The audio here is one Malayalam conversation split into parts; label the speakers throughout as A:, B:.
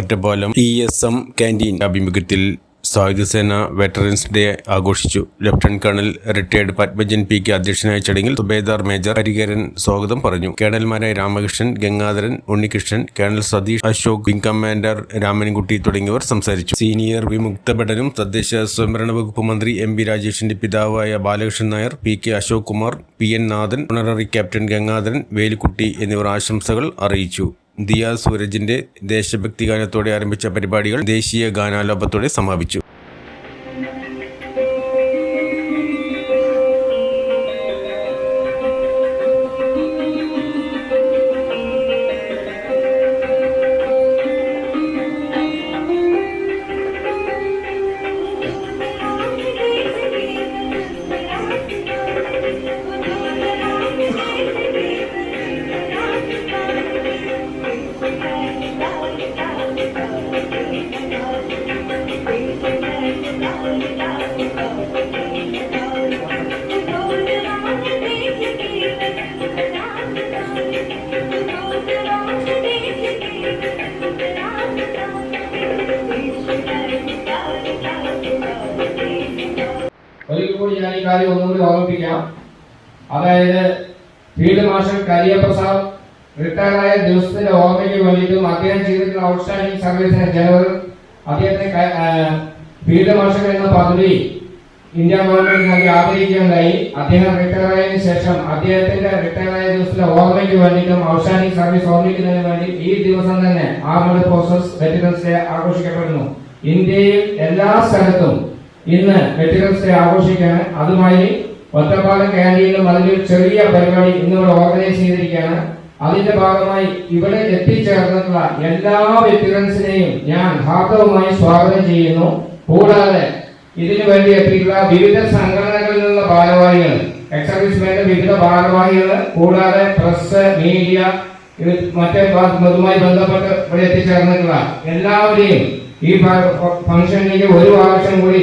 A: Ottapalam E S M canteen ആഭിമുഖ്യത്തിൽ സായുധസേന വെറ്ററൻസ് ഡേ ആഘോഷിച്ചു. Lieutenant colonel retired Padmajan P K അധ്യക്ഷനായ ചടങ്ങിൽ സുബേദാർ മേജർ ഹരികരൻ സ്വാഗതം പറഞ്ഞു. കേണൽമാരായ Ramakrishnan Gangadharan Unnikrishnan colonel Satheesh Ashok wing commander Ramankutty തുടങ്ങിയവർ സംസാരിച്ചു. സീനിയർ വിമുക്ത ഭടനും തദ്ദേശ സ്വയംഭരണ വകുപ്പ് മന്ത്രി എം വി രാജേഷിന്റെ പിതാവായ Balakrishnan Nair P K Ashok Kumar P N Nathan honorary captain Gangadharan Velikkutty എന്നിവർ ആശംസകൾ അറിയിച്ചു. ദിയ സൂരജിന്റെ ദേശഭക്തി ഗാനത്തോടെ ആരംഭിച്ച പരിപാടികൾ ദേശീയ ഗാനാലോപത്തോടെ സമാപിച്ചു.
B: കൂടി ഞാൻ ഈ കാര്യം ഒന്നുകൂടി ഓർമ്മിപ്പിക്കാം. അതായത് ഫീൽഡ് മാർഷൽ കരിയപ്രസാദ് റിട്ടയറായ ദിവസത്തിന്റെ ഓർമ്മയ്ക്ക് വേണ്ടിയിട്ടും അദ്ദേഹം ചെയ്തിട്ടുള്ള ഔട്ട്സ്റ്റാൻഡിംഗ് സർവീസിന് ജനറൽ അദ്ദേഹത്തെ ഫീൽഡ് മാർഷൽ എന്ന പദവി ഇന്ത്യ ഗവൺമെന്റ് നൽകി ആദരിക്കുകയുണ്ടായി. അദ്ദേഹം റിട്ടയറായതിനു ശേഷം അദ്ദേഹത്തിന്റെ റിട്ടയറായ ദിവസത്തിലെ ഓർമ്മയ്ക്ക് വേണ്ടിയിട്ടും ഔട്ട്സ്റ്റാൻഡിംഗ് സർവീസ് ഓർമ്മിക്കുന്നതിന് വേണ്ടി ഈ ദിവസം തന്നെ ആർമഡ് ഫോഴ്സസ് വെറ്ററൻസ് ഡേ ആഘോഷിക്കപ്പെടുന്നു. ഇന്ത്യയിൽ എല്ലാ സ്ഥലത്തും ഇന്ന് വെറ്ററൻസ് ഡേ ആഘോഷിക്കുകയാണ് അതുമായി ഒറ്റപ്പാലം ക്യാന്റീനിലും അതിലൊരു ചെറിയ പരിപാടി ഇന്നിവിടെ ഓർഗനൈസ് ചെയ്തിരിക്കുകയാണ്. അതിന്റെ ഭാഗമായി ഇവിടെ എത്തിച്ചേർന്നിട്ടുള്ള എല്ലാ വെറ്ററൻസിനെയും ഞാൻ ഹാർദവുമായി സ്വാഗതം ചെയ്യുന്നു. കൂടാതെ ഇതിനു വേണ്ടി എത്തിയിട്ടുള്ള വിവിധ സംഘടനകളിലുള്ള ഭാരവാഹികൾ എക്സ് സർവീസ്മാന്റെ വിവിധ ഭാരവാഹികൾ കൂടാതെ പ്രസ് മീഡിയ മറ്റേ ഇതുമായി ബന്ധപ്പെട്ട് ഇവിടെ എത്തിച്ചേർന്നിട്ടുള്ള എല്ലാവരെയും ഈ ഫംഗ്ഷനിലേക്ക് ഒരു ആവശ്യം കൂടി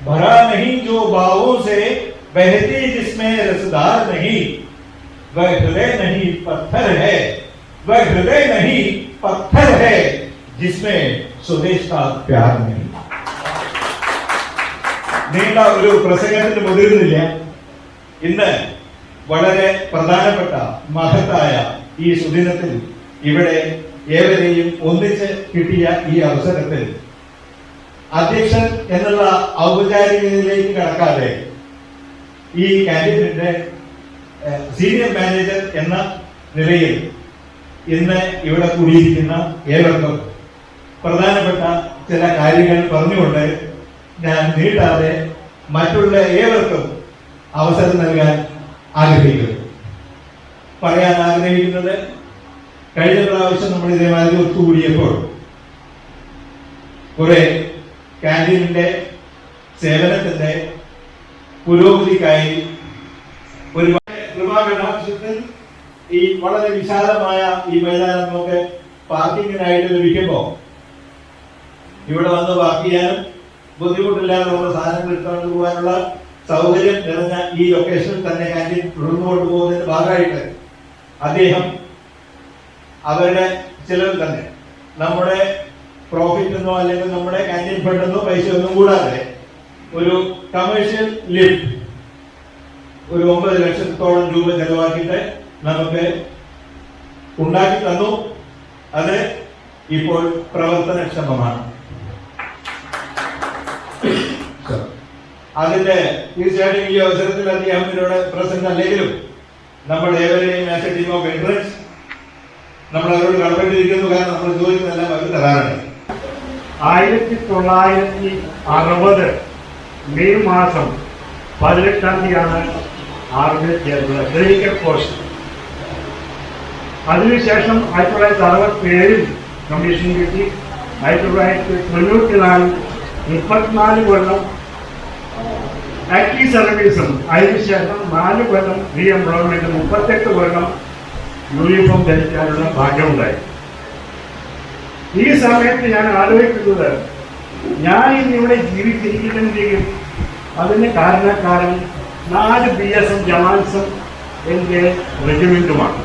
C: भरा नहीं जो भावों से बहती जिसमें रसदार नहीं वह हृदय नहीं पत्थर है वह हृदय नहीं पत्थर है जिसमें स्वदेश का प्यार नहीं നീണ്ട ഒരു പ്രസംഗത്തിന് മുതിരുന്നില്ല ഇന്ന് വളരെ പ്രധാനപ്പെട്ട മഹത്തായ ഈ സുദിനത്തിൽ ഇവിടെ ഏവരെയും ഒന്നിച്ച് കിട്ടിയ ഈ അവസരത്തിൽ അധ്യക്ഷൻ എന്നുള്ള ഔപചാരികതയിലേക്ക് കടക്കാതെ ഈ കാൻഡിഡേറ്റിന്റെ സീനിയർ മാനേജർ എന്ന നിലയിൽ ഇന്ന് ഇവിടെ കൂടിയിരിക്കുന്ന ഏവർക്കും പ്രധാനപ്പെട്ട ചില കാര്യങ്ങൾ പറഞ്ഞുകൊണ്ട് ഞാൻ നീട്ടാതെ മറ്റുള്ള ഏവർക്കും അവസരം നൽകാൻ ആഗ്രഹിക്കുന്നു. പറയാൻ ആഗ്രഹിക്കുന്നത് കഴിഞ്ഞ പ്രാവശ്യം നമ്മൾ ഇതേമാതിരി ഒത്തുകൂടിയപ്പോൾ കുറെ കാന്റീനിന്റെ സേവനത്തിന്റെ പുരോഗതിക്കായി ഒരുപാട് ഈ വളരെ വിശാലമായ ഈ മൈതാനം നമുക്ക് പാർക്കിങ്ങിനായിട്ട് ലഭിക്കുമ്പോൾ ഇവിടെ വന്ന് പാർക്ക് ചെയ്യാനും ബുദ്ധിമുട്ടില്ലാതെ നമ്മുടെ സാധനങ്ങൾ എടുത്തുകൊണ്ട് പോകാനുള്ള സൗകര്യം നിറഞ്ഞ ഈ ലൊക്കേഷനിൽ തന്നെ കാന്റീൻ തുടർന്നു കൊണ്ടുപോകുന്നതിന്റെ ഭാഗമായിട്ട് അദ്ദേഹം അവരുടെ ചിലവിൽ തന്നെ നമ്മുടെ പ്രോഫിറ്റ് എന്നോ അല്ലെങ്കിൽ നമ്മുടെ കാന്റീൻ ഫണ്ടെന്നോ പൈസ ഒന്നും കൂടാതെ ഒരു കമേഴ്ഷ്യൽ ലിഫ്റ്റ് ഒരു ഒമ്പത് ലക്ഷത്തോളം രൂപ ചെലവാക്കിയിട്ട് നമുക്ക് ഉണ്ടാക്കി തന്നു. അത് ഇപ്പോൾ പ്രവർത്തനക്ഷമമാണ്. അതിന്റെ തീർച്ചയായിട്ടും ഈ അവസരത്തിൽ അദ്ദേഹം പ്രസന്റ് അല്ലെങ്കിലും നമ്മൾ ഏവരെയും as a team of entrance നമ്മൾ അവരോട് കടപ്പെട്ടിരിക്കുന്നു. കാരണം നമ്മൾ ചോദിക്കുന്നതെല്ലാം അവർ തരാറുണ്ട്.
D: ആയിരത്തി തൊള്ളായിരത്തി അറുപത് മെയ് മാസം പതിനെട്ടാം തീയതിയാണ് ആർമിയിൽ ചേർന്നത് ക്ലിനിക്കൽ കോഴ്സ് അതിനുശേഷം ആയിരത്തി തൊള്ളായിരത്തി അറുപത്തി ഏഴിൽ കമ്മീഷൻ കിട്ടി. ആയിരത്തി തൊള്ളായിരത്തി തൊണ്ണൂറ്റി നാലിൽ മുപ്പത്തിനാല് കൊല്ലം ആക്റ്റീവ് സർവീസും. അതിനുശേഷം നാല് കൊല്ലം റീ എംപ്ലോയ്മെന്റ് മുപ്പത്തെട്ട് കൊല്ലം യൂണിഫോം ധരിക്കാനുള്ള ഭാഗ്യമുണ്ടായി ഈ സമയത്ത് ഞാൻ ആലോചിക്കുന്നത് ഞാൻ ഇന്നിവിടെ ജീവിച്ചിരിക്കുന്നെങ്കിലും അതിന് കാരണക്കാരൻ നാല് ബി എസ് എം ജവാൻസും എന്റെ റെജിമെന്റുമാണ്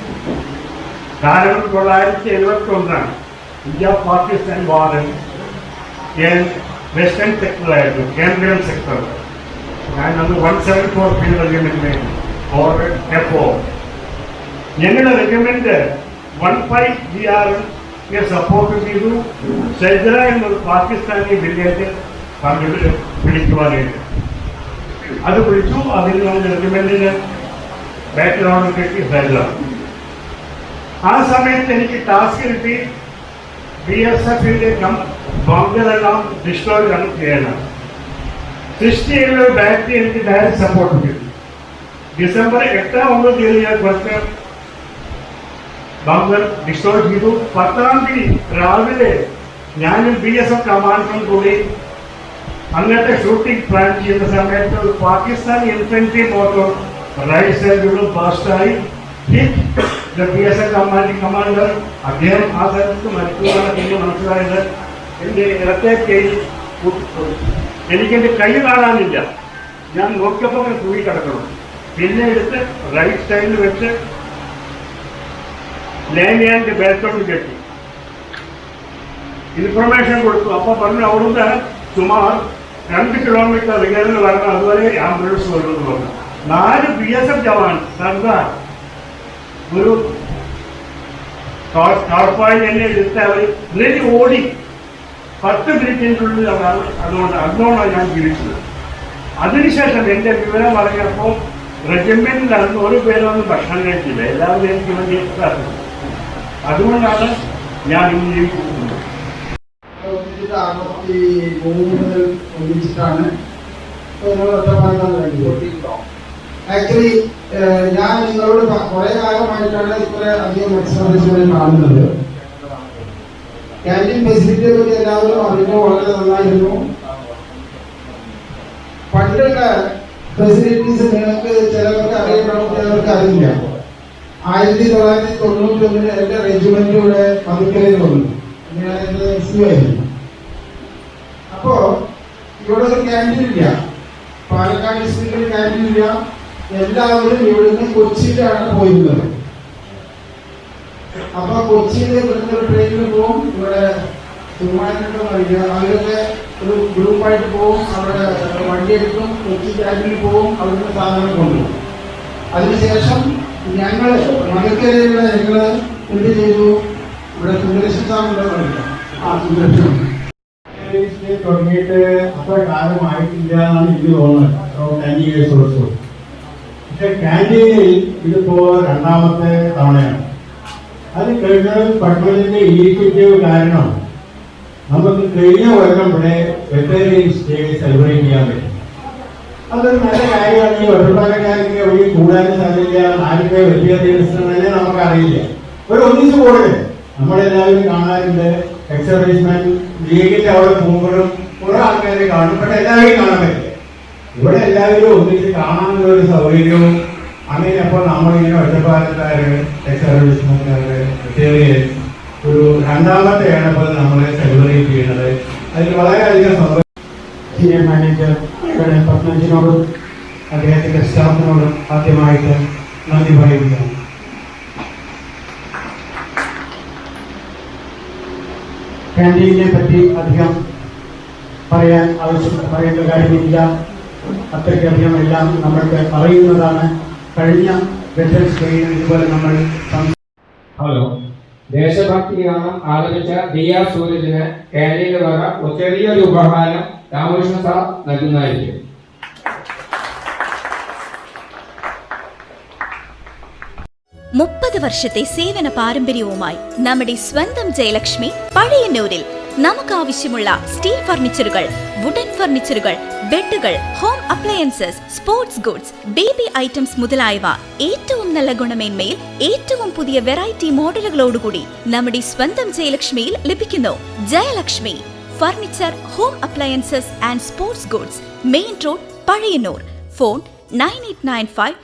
D: കാരണം തൊള്ളായിരത്തി എഴുപത്തി ഒന്നാണ് ഇന്ത്യ പാകിസ്ഥാൻ ഞാൻ വെസ്റ്റേൺ സെക്ടറായിരുന്നു കേന്ദ്രീയ സെക്ടർ ഞാൻ അന്ന് വൺ സെവൻ ഫോർ പി റെജിമെന്റിന് ഞങ്ങളുടെ regiment one five G R support ചെയ്തു സെജറ എന്നൊരു പാകിസ്ഥാനി വില്ലേജ് പങ്കെടു വിളിക്കുവാനായിട്ട് അത് വിളിച്ചു അതിൽ നിന്ന് റെജിമെന്റിന് ബാക്ക്ഗ്രൗണ്ട് കിട്ടി സെജറ ആ സമയത്ത് എനിക്ക് ടാസ്ക് കിട്ടി ബി എസ് എഫിന്റെ ബോംബുകളെല്ലാം ഡിസ്ട്രോയ് ചെയ്യണം സൃഷ്ടിയിലുള്ള ബാറ്ററി എനിക്ക് ഡയറക്റ്റ് സപ്പോർട്ട് കിട്ടി ഡിസംബർ എട്ടാം ഒമ്പത് തീയതി ഞാൻ കുറച്ച് ബംഗർ ഡിസ്ട്രോയ് ചെയ്തു പത്താം തീയതി രാവിലെ ഞാനും ബി എസ് എഫ് കമാൻഡറും കൂടി അന്നത്തെ ഷൂട്ടിംഗ് പ്ലാൻ ചെയ്യുന്ന സമയത്ത് ഒരു പാകിസ്ഥാൻ ഇൻഫൻട്രി മോട്ടോർ റൈറ്റ് സൈഡിലും ഫാസ്റ്റായി B S F commanding commander അദ്ദേഹം ആ സ്ഥലത്ത് മരിക്കുന്നതാണ് എനിക്ക് മനസ്സിലായത്. എന്റെ ഇടത്തെ കൈ എനിക്കെന്റെ കൈ കാണാനില്ല. ഞാൻ നോക്കിയപ്പോൾ അങ്ങനെ തൂങ്ങി പിന്നെ എടുത്ത് റൈറ്റ് സൈഡിൽ വെച്ച് ലേമിയാന്റെ ബാക്ക്ഗ്രൗണ്ട് കെട്ടി ഇൻഫർമേഷൻ കൊടുത്തു. അപ്പൊ പറഞ്ഞു അവിടുന്ന് സുമാർ രണ്ട് കിലോമീറ്റർ ഇങ്ങനെ വരണം. അതുവരെ ആംബുലൻസ് വരുമെന്ന് പറഞ്ഞു നാല് B S F jawan Sardar ഒരു ഓടി. പത്ത് മിനിറ്റിനുള്ളിൽ അതാണ് അതുകൊണ്ട് അന്നോണാണ് ഞാൻ ജീവിച്ചത് അതിനുശേഷം എന്റെ വിവരം പറഞ്ഞപ്പോ റെജിമെന്റിൽ അന്ന് ഒരു പേരൊന്നും ഭക്ഷണം കഴിച്ചില്ല. എല്ലാവരും എനിക്ക് വേണ്ടി എത്താറുണ്ട് അതുകൊണ്ടാണ് ഞാൻ ഇന്ത്യയിൽ ജീവിക്കുന്നത്
E: ഒന്നിച്ചിട്ട് അറുപത്തി മൂന്ന് മുതൽ ഒന്നിച്ചിട്ടാണ് ഒറ്റപ്പാലം ആക്ച്വലി ഞാൻ നിങ്ങളോട് കുറെ കാലമായിട്ടാണ് ഇത്ര അധികം എക്സ്പെർട്ടീസുകളിൽ കാണുന്നത്. ക്യാന്റീൻ ഫെസിലിറ്റിയെ പറ്റി എല്ലാവരും അറിഞ്ഞു വളരെ നന്നായിരുന്നു. പണ്ടുള്ള ഫെസിലിറ്റീസ് നിങ്ങൾക്ക് ആയിരത്തി തൊള്ളായിരത്തി തൊണ്ണൂറ്റി ഒന്നിന് എന്റെ റെജിമെന്റ് ഇവിടെ പതുക്കലിൽ വന്നു ഞാൻ ഇവിടെ ഒരു ക്യാന്റീൻ ഇല്ല. പാലക്കാട് ഡിസ്ട്രിക്റ്റിൽ ക്യാന്റീൻ ഇല്ല. എല്ലാവരും ഇവിടുന്ന് കൊച്ചിയിലാണ് പോയിരുന്നത്. അപ്പൊ കൊച്ചിയിൽ ഇവിടുന്ന് ഒരു ട്രെയിനിൽ പോവും. ഇവിടെ അറിയാം. അവരൊക്കെ ഒരു ഗ്രൂപ്പായിട്ട് പോവും. അവിടെ വണ്ടി എടുക്കും കൊച്ചി ക്യാന്റീനിൽ പോവും. അവിടുന്ന് സാധനം കൊണ്ടുപോകും. അതിനുശേഷം ഞങ്ങൾ മകക്കരയിലുള്ള ഞങ്ങൾ എന്ത് ചെയ്തു? ഇവിടെ അറിയാം ആ സുന്ദരേശൻ
F: ഡേ തുടങ്ങിയിട്ട് അത്ര കാലമായിട്ടില്ല എന്നാണ് എനിക്ക് തോന്നുന്നത്. ടെൻ ഇയേഴ്സ് ഓൾസോ പക്ഷെ കാന്റീനിൽ ഇതിപ്പോ രണ്ടാമത്തെ തവണയാണ്. അത് കഴിഞ്ഞാൽ പട്ടണത്തിന്റെ ഇനിഷ്യേറ്റീവ് കാരണം നമുക്ക് കഴിഞ്ഞ വർഷം ഇവിടെ വെറ്ററിയൻസ് സ്റ്റേ സെലിബ്രേറ്റ് ചെയ്യാൻ പറ്റും. അതൊരു നല്ല കാര്യമാണ്. ഈ ഒറ്റപ്പാലക്കാർക്ക് എവിടെ കൂടാനും സാധിക്കില്ല ആരൊക്കെ ദിവസങ്ങളെ നമുക്കറിയില്ല. ഒരു ഒന്നിച്ചു കൂടരുത് നമ്മളെല്ലാവരും കാണാറുണ്ട്. എക്സർവൈസ്മാൻ ലീഗിന്റെ അവിടെ പോകുമ്പോഴും കുറെ ആൾക്കാരെ കാണും. പക്ഷെ എല്ലാവരും കാണാൻ പറ്റില്ല. ഇവിടെ എല്ലാവരും ഒന്നിച്ച് കാണാനുള്ള ഒരു സൗകര്യവും അങ്ങനെ അപ്പോൾ നമ്മളിങ്ങനെ ഒറ്റപ്പാലക്കാര് എക്സർവൈസ്മാൻകാര് ഒരു രണ്ടാമത്തെയാണ് ഇപ്പോൾ നമ്മൾ സെലിബ്രേറ്റ് ചെയ്യുന്നത്. അതിൽ വളരെയധികം സന്തോഷം
E: സീനിയർ മാനേജർ ഇവിടെ പത്മജിനോടും അദ്ദേഹത്തിന്റെ സ്റ്റാഫിനോടും ആദ്യമായിട്ട് നന്ദി പറയുകയാണ്. ക്യാന്റീനെ പറ്റി അധികം പറയാൻ ആവശ്യം പറയേണ്ട കാര്യമില്ല. അത്രയ്ക്കധികം എല്ലാം നമ്മൾക്ക് അറിയുന്നതാണ്. കഴിഞ്ഞ വെറ്റൻസ് ഡേയിൽ ഇതുപോലെ നമ്മൾ
B: ഹലോ. ദേശഭക്തി ഗാനം ആലപിച്ച ആർ സൂരജിന് കാന്റീന്റെ വക ചെറിയൊരു ഉപഹാരം രാമകൃഷ്ണ സാർ നൽകുന്നതായിരിക്കും.
G: മുപ്പത് വർഷത്തെ സേവന പാരമ്പര്യവുമായി നമ്മുടെ സ്വന്തം ജയലക്ഷ്മി പഴയന്നൂരിൽ നമുക്ക് ആവശ്യമുള്ള സ്റ്റീൽ ഫർണിച്ചറുകൾ വുഡൻ ഫർണിച്ചറുകൾ ബെഡുകൾ home appliances sports goods baby items മുതലായവ ഏറ്റവും നല്ല ഗുണമേന്മയിൽ ഏറ്റവും പുതിയ വെറൈറ്റി മോഡലുകളോടുകൂടി നമ്മുടെ സ്വന്തം ജയലക്ഷ്മിയിൽ ലഭിക്കുന്നു. Jayalakshmi. Furniture home appliances and sports goods main road Pazhayannur. Phone nine eight nine five